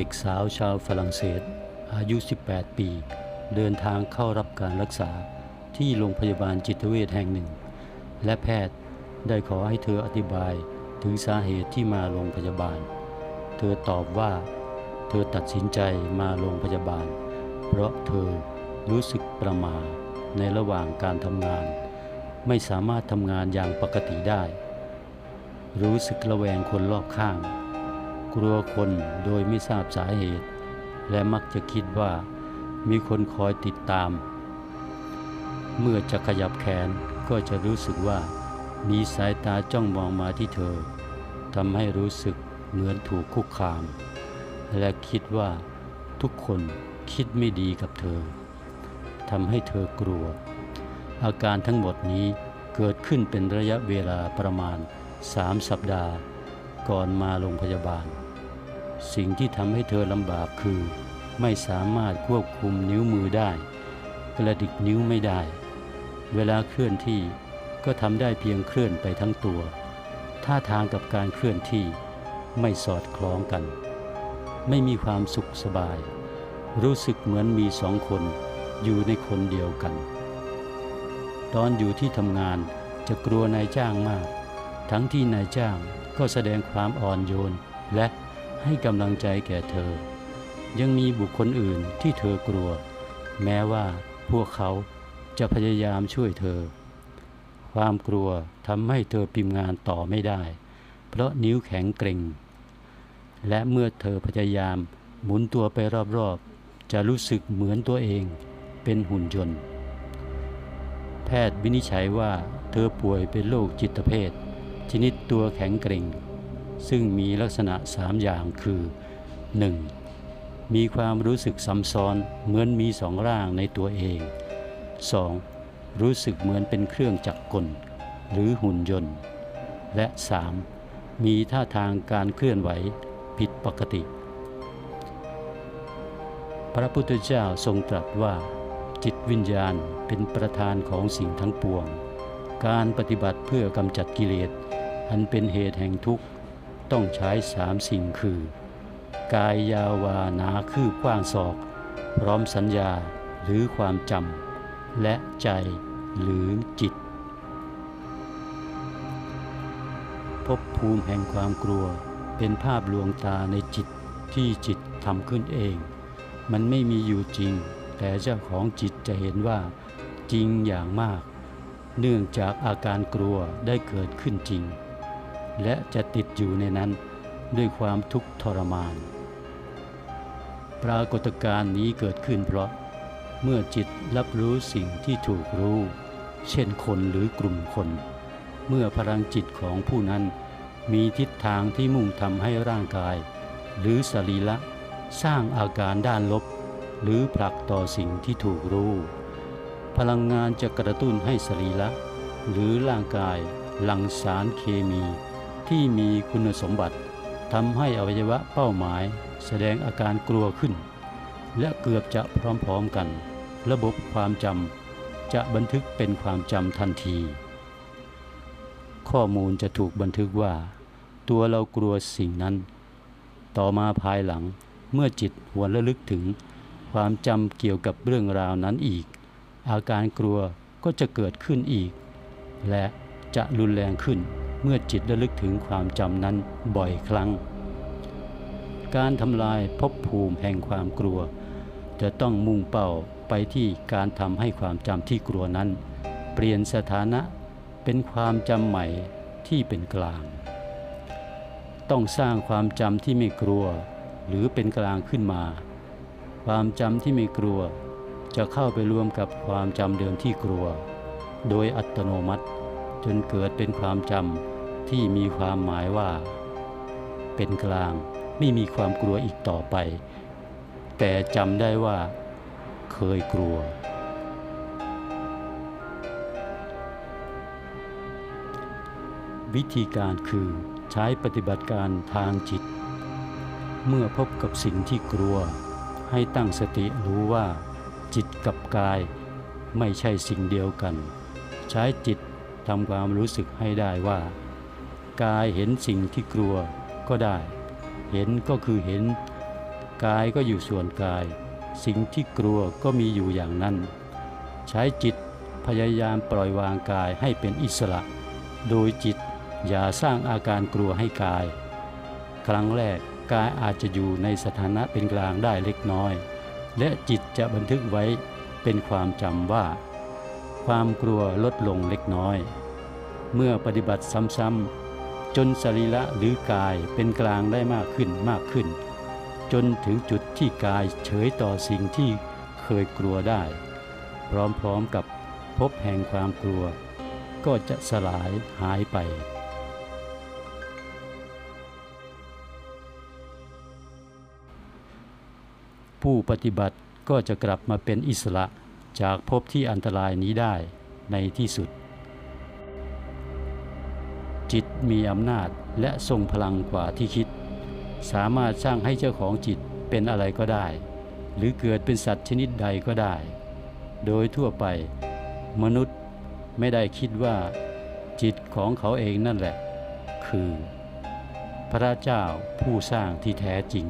เด็กสาวชาวฝรั่งเศส อายุ 18 ปี เดินทางเข้ารับการรักษาที่โรงพยาบาลจิตเวชแห่งหนึ่ง และแพทย์ได้ขอให้เธออธิบายถึงสาเหตุที่มาโรงพยาบาล เธอตอบว่า เธอตัดสินใจมาโรงพยาบาล เพราะเธอรู้สึกประมาในระหว่างการทำงาน ไม่สามารถทำงานอย่างปกติได้ รู้สึกระแวงคนรอบข้าง กลัวคนโดยไม่ทราบสาเหตุ และมักจะคิดว่ามีคนคอยติดตาม เมื่อจะขยับแขนก็จะรู้สึกว่ามีสายตาจ้องมองมาที่เธอทำให้รู้สึกเหมือนถูกคุกคาม และคิดว่าทุกคนคิดไม่ดีกับเธอทำให้เธอกลัว อาการทั้งหมดนี้เกิดขึ้นเป็นระยะเวลาประมาณ 3 สัปดาห์ ก่อนมาโรงพยาบาล สิ่งที่ทำให้เธอลำบากคือ ไม่สามารถควบคุมนิ้วมือได้ กระดิกนิ้วไม่ได้ เวลาเคลื่อนที่ก็ทำได้เพียงเคลื่อนไปทั้งตัวท่าทางกับการเคลื่อนที่ไม่สอดคล้องกัน ไม่มีความสุขสบาย รู้สึกเหมือนมีสองคนอยู่ในคนเดียวกัน ตอนอยู่ที่ทำงานจะกลัวนายจ้างมาก ทั้งที่นายจ้าง ก็แสดงความอ่อนโยนและให้กำลังใจแก่เธอ ยังมีบุคคลอื่นที่เธอกลัว แม้ว่าพวกเขาจะพยายามช่วยเธอ ความกลัวทำให้เธอพิมพ์งานต่อไม่ได้ เพราะนิ้วแข็งเกร็ง และเมื่อเธอพยายามหมุนตัวไปรอบๆ จะรู้สึกเหมือนตัวเองเป็นหุ่นยนต์ แพทย์วินิจฉัยว่าเธอป่วยเป็นโรคจิตเภท ชนิดตัวแข็งเกร็งซึ่งมีลักษณะสามอย่างคือ 1. มีความรู้สึกซ้ำซ้อนเหมือนมีสองร่างในตัวเอง 2. รู้สึกเหมือนเป็นเครื่องจักรกล หรือหุ่นยนต์ และ 3. มีท่าทางการเคลื่อนไหวผิดปกติ พระพุทธเจ้าทรงตรัสว่า จิตวิญญาณเป็นประธานของสิ่งทั้งปวง การปฏิบัติเพื่อกำจัดกิเลส อันเป็นเหตุแห่งทุกข์ต้องใช้สามสิ่งคือ กายยาวานาคืบกว้างศอก พร้อมสัญญาหรือความจำและใจหรือจิตภพภูมิแห่งความกลัวเป็นภาพลวงตาในจิตที่จิตทำขึ้นเอง มันไม่มีอยู่จริง แต่เจ้าของจิตจะเห็นว่าจริงอย่างมาก เนื่องจากอาการกลัวได้เกิดขึ้นจริง และจะติดอยู่ในนั้นด้วยความทุกข์ทรมาน ปรากฏการณ์นี้เกิดขึ้นเพราะ เมื่อจิตรับรู้สิ่งที่ถูกรู้ เช่นคนหรือกลุ่มคน เมื่อพลังจิตของผู้นั้น มีทิศทางที่มุ่งทำให้ร่างกาย หรือสรีระสร้างอาการด้านลบ หรือผลักต่อสิ่งที่ถูกรู้ พลังงานจะกระตุ้นให้สรีระหรือร่างกายหลั่งสารเคมี ที่มีคุณสมบัติทำให้อวัยวะเป้าหมายแสดงอาการกลัวขึ้น และเกือบจะพร้อมๆกัน ระบบความจำจะบันทึกเป็นความจำทันที ข้อมูลจะถูกบันทึกว่า ตัวเรากลัวสิ่งนั้น ต่อมาภายหลังเมื่อจิตหวนระลึกถึง ความจำเกี่ยวกับเรื่องราวนั้นอีก อาการกลัวก็จะเกิดขึ้นอีก และจะรุนแรงขึ้น เมื่อจิตระลึกถึงความจำนั้นบ่อยครั้ง การทำลายภพภูมิแห่งความกลัว จะต้องมุ่งเป้าไปที่การทำให้ความจำที่กลัวนั้น เปลี่ยนสถานะเป็นความจำใหม่ที่เป็นกลาง ต้องสร้างความจำที่ไม่กลัว หรือเป็นกลางขึ้นมา ความจำที่ไม่กลัว จะเข้าไปรวมกับความจำเดิมที่กลัว โดยอัตโนมัติ จนเกิดเป็นความจำที่มีความหมายว่า เป็นกลางไม่มีความกลัวอีกต่อไป แต่จำได้ว่า เคยกลัว วิธีการคือใช้ปฏิบัติการทางจิต เมื่อพบกับสิ่งที่กลัว ให้ตั้งสติรู้ว่า จิตกับกายไม่ใช่สิ่งเดียวกัน ใช้จิต ทำความรู้สึกให้ได้ว่า กายเห็นสิ่งที่กลัวก็ได้ เห็นก็คือเห็น กายก็อยู่ส่วนกาย สิ่งที่กลัวก็มีอยู่อย่างนั้น ใช้จิตพยายามปล่อยวางกายให้เป็นอิสระ โดยจิตอย่าสร้างอาการกลัวให้กาย ครั้งแรกกายอาจจะอยู่ในสถานะเป็นกลางได้เล็กน้อย และจิตจะบันทึกไว้เป็นความจำว่า ความกลัวลดลงเล็กน้อย เมื่อปฏิบัติซ้ำๆจนสรีระหรือกายเป็นกลางได้มากขึ้นมากขึ้น จนถึงจุดที่กายเฉยต่อสิ่งที่เคยกลัวได้ พร้อมๆกับพบแห่งความกลัว ก็จะสลายหายไปผู้ปฏิบัติก็จะกลับมาเป็นอิสระ จากภพที่อันตรายนี้ได้ในที่สุด จิตมีอำนาจและทรงพลังกว่าที่คิด สามารถสร้างให้เจ้าของจิตเป็นอะไรก็ได้ หรือเกิดเป็นสัตว์ชนิดใดก็ได้ โดยทั่วไป มนุษย์ไม่ได้คิดว่า จิตของเขาเองนั่นแหละ คือ พระเจ้าผู้สร้างที่แท้จริง